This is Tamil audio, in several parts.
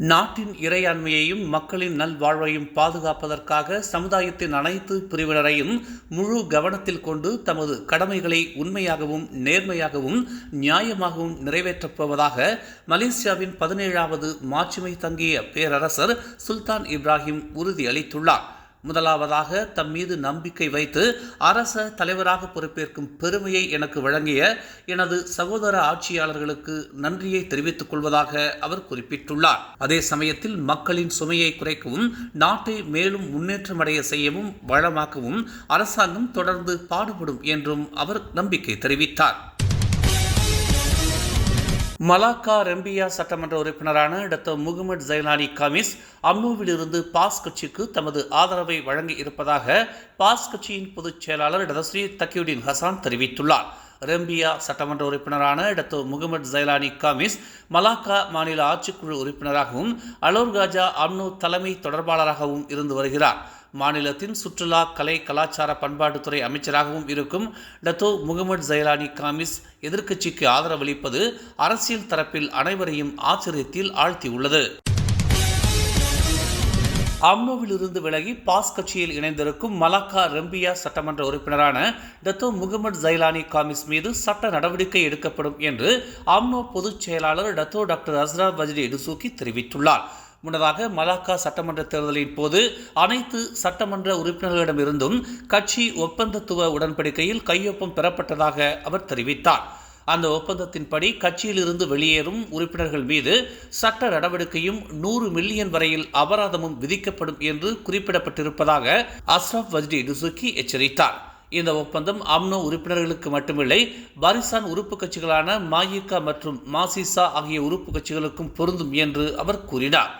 நாட்டின் இறையாண்மையையும் மக்களின் நல்வாழ்வையும் பாதுகாப்பதற்காக சமுதாயத்தின் அனைத்து பிரிவினரையும் முழு கவனத்தில் கொண்டு தமது கடமைகளை உண்மையாகவும் நேர்மையாகவும் நியாயமாகவும் நிறைவேற்றப் போவதாக மலேசியாவின் பதினேழாவது மாட்சிமை தங்கிய பேரரசர் சுல்தான் இப்ராஹிம் உறுதியளித்துள்ளார். முதலாவதாக தம் மீது நம்பிக்கை வைத்து அரச தலைவராக பொறுப்பேற்கும் பெருமையை எனக்கு வழங்கிய எனது சகோதர ஆட்சியாளர்களுக்கு நன்றியை தெரிவித்துக் கொள்வதாக அவர் குறிப்பிட்டுள்ளார். அதே சமயத்தில் மக்களின் சுமையை குறைக்கவும் நாட்டை மேலும் முன்னேற்றமடைய செய்யவும் வளமாக்கவும் அரசாங்கம் தொடர்ந்து பாடுபடும் என்றும் அவர் நம்பிக்கை தெரிவித்தார். மலாக்கா ரெம்பியா சட்டமன்ற உறுப்பினரான டாக்டர் முகமது ஜைலானி கமிஸ் அம்னோவிலிருந்து பாஸ் கட்சிக்கு தமது ஆதரவை வழங்கி இருப்பதாக பாஸ் கட்சியின் பொதுச் செயலாளர் டதஸ்ரீ தக்கியுடின் ஹசான் தெரிவித்துள்ளார். ரெம்பியா சட்டமன்ற உறுப்பினரான doctor Mohamed Jailani Khamis Malacca மாநில ஆட்சிக்குழு உறுப்பினராகவும் அலோர்காஜா அம்னோ தலைமை தொடர்பாளராகவும் இருந்து வருகிறார். மாநிலத்தின் சுற்றுலா கலை கலாச்சார பண்பாட்டுத்துறை அமைச்சராகவும் இருக்கும் டத்தோ முகமது ஜைலானி காமிஸ் எதிர்க்கட்சிக்கு ஆதரவளிப்பது அரசியல் தரப்பில் அனைவரையும் ஆச்சரியத்தில் ஆழ்த்தியுள்ளது. அம்னோவிலிருந்து விலகி பாஸ் கட்சியில் இணைந்திருக்கும் மலாக்கா ரெம்பியா சட்டமன்ற உறுப்பினரான டத்தோ முகமது ஜைலானி காமிஸ் மீது சட்ட நடவடிக்கை எடுக்கப்படும் என்று அம்னோ பொதுச் செயலாளர் Datuk doctor Asyraf Wajdi Dusuki தெரிவித்துள்ளார். முன்னதாக மலாக்கா சட்டமன்ற தேர்தலின் போது அனைத்து சட்டமன்ற உறுப்பினர்களிடமிருந்தும் கட்சி ஒப்பந்தத்துவ உடன்படிக்கையில் கையொப்பம் பெறப்பட்டதாக அவர் தெரிவித்தார். அந்த ஒப்பந்தத்தின்படி கட்சியிலிருந்து வெளியேறும் உறுப்பினர்கள் மீது சட்ட நடவடிக்கையும் நூறு மில்லியன் வரையில் அபராதமும் விதிக்கப்படும் என்று குறிப்பிடப்பட்டிருப்பதாக அஸ்ரப் வஜ்டி டுசுக்கி எச்சரித்தார். இந்த ஒப்பந்தம் அம்னோ உறுப்பினர்களுக்கு மட்டுமில்லை பாரிசான் உறுப்பு கட்சிகளான மாயிகா மற்றும் மாசிசா ஆகிய உறுப்பு கட்சிகளுக்கும் பொருந்தும் என்று அவர் கூறினார்.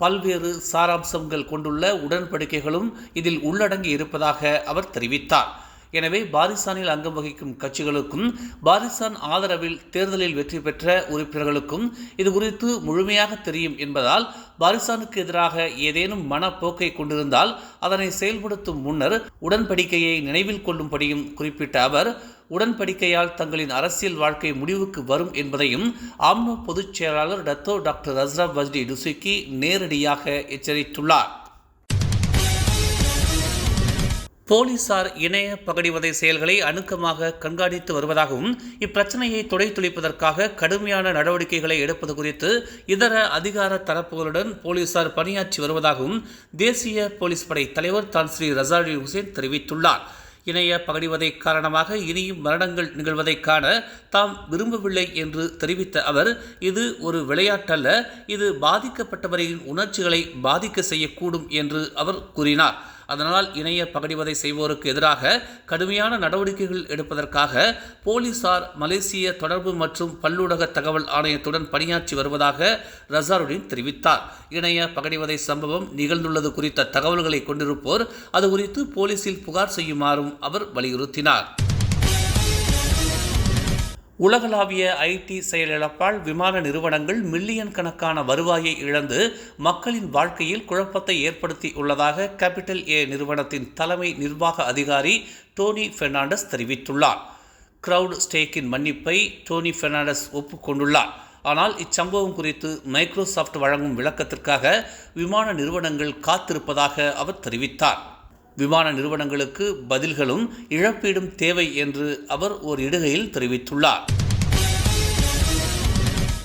பல்வேறு சாராம்சங்கள் கொண்டுள்ள உடன்படிக்கைகளும் இதில் உள்ளடங்கி இருப்பதாக அவர் தெரிவித்தார். எனவே பாரிசானில் அங்கம் வகிக்கும் கட்சிகளுக்கும் பாரிசான் ஆதரவில் தேர்தலில் வெற்றி பெற்ற உறுப்பினர்களுக்கும் இது குறித்து முழுமையாக தெரியும் என்பதால் பாரிசானுக்கு எதிராக ஏதேனும் மனப்போக்கை கொண்டிருந்தால் அதனை செயல்படுத்தும் முன்னர் உடன்படிக்கையை நினைவில் கொள்ளும்படியும் குறிப்பிட்ட அவர் உடன்படிக்கையால் தங்களின் அரசியல் வாழ்க்கை முடிவுக்கு வரும் என்பதையும் ஆம்னோ பொதுச் செயலாளர் Datuk doctor Asyraf Wajdi Dusuki நேரடியாக எச்சரித்துள்ளார். போலீசார் இணைய பகடிவதை செயல்களை அணுக்கமாக கண்காணித்து வருவதாகவும் இப்பிரச்சனையை துடைத்துளிப்பதற்காக கடுமையான நடவடிக்கைகளை எடுப்பது குறித்து இதர அதிகார தரப்புகளுடன் போலீசார் பணியாற்றி வருவதாகவும் தேசிய போலீஸ் படை தலைவர் தான் ஸ்ரீ ரசாடி ஹுசேன் தெரிவித்துள்ளார். இணைய பகடிவதை காரணமாக இனியும் மரணங்கள் நிகழ்வதை காண தாம் விரும்பவில்லை என்று தெரிவித்த அவர் இது ஒரு விளையாட்டல்ல இது பாதிக்கப்பட்டவரின் உணர்ச்சிகளை பாதிக்க செய்யக்கூடும் என்று அவர் கூறினார். அதனால் இணைய பகடிவதை செய்வோருக்கு எதிராக கடுமையான நடவடிக்கைகள் எடுப்பதற்காக போலீசார் மலேசிய தொடர்பு மற்றும் பல்லூடக தகவல் ஆணையத்துடன் பணியாற்றி வருவதாக ரசாருடின் தெரிவித்தார். இணைய பகடிவதை சம்பவம் நிகழ்ந்துள்ளது குறித்த தகவல்களை கொண்டிருப்போர் அது குறித்து போலீசில் புகார் செய்யுமாறும் அவர் வலியுறுத்தினார். உலகளாவிய ஐடி செயலிழப்பால் விமான நிறுவனங்கள் மில்லியன் கணக்கான வருவாயை இழந்து மக்களின் வாழ்க்கையில் குழப்பத்தை ஏற்படுத்தி உள்ளதாக கேபிட்டல் ஏ நிறுவனத்தின் தலைமை நிர்வாக அதிகாரி டோனி பெர்னாண்டஸ் தெரிவித்துள்ளார். கிரவுட் ஸ்டேக்கின் மன்னிப்பை டோனி பெர்னாண்டஸ் ஒப்புக்கொண்டுள்ளார். ஆனால் இச்சம்பவம் குறித்து மைக்ரோசாஃப்ட் வழங்கும் விளக்கத்திற்காக விமான நிறுவனங்கள் காத்திருப்பதாக அவர் தெரிவித்தார். விமான நிறுவனங்களுக்கு பதில்களும் இழப்பீடும் தேவை என்று அவர் ஒரு இடுகையில் தெரிவித்துள்ளார்.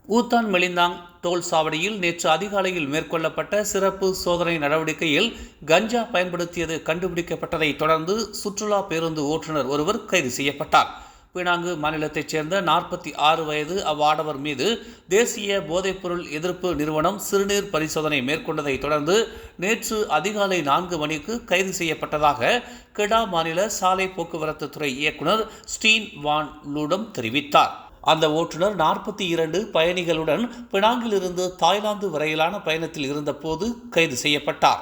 ஊத்தான் மெலிந்தாங் டோல் சாவடியில் நேற்று அதிகாலையில் மேற்கொள்ளப்பட்ட சிறப்பு சோதனை நடவடிக்கையில் கஞ்சா பயன்படுத்தியது கண்டுபிடிக்கப்பட்டதைத் தொடர்ந்து சுற்றுலா பேருந்து ஓட்டுநர் ஒருவர் கைது செய்யப்பட்டார். பினாங்கு மாநிலத்தைச் சேர்ந்த நாற்பத்தி ஆறு வயது அவ்வாடவர் மீது தேசிய போதைப்பொருள் எதிர்ப்பு நிறுவனம் சிறுநீர் பரிசோதனை மேற்கொண்டதை தொடர்ந்து நேற்று அதிகாலை நான்கு மணிக்கு கைது செய்யப்பட்டதாக கெடா மாநில சாலை போக்குவரத்து துறை இயக்குநர் ஸ்டீன் வான் லூடம் தெரிவித்தார். அந்த ஓட்டுநர் நாற்பத்தி இரண்டு பயணிகளுடன் பினாங்கிலிருந்து தாய்லாந்து வரையிலான பயணத்தில் இருந்தபோது கைது செய்யப்பட்டார்.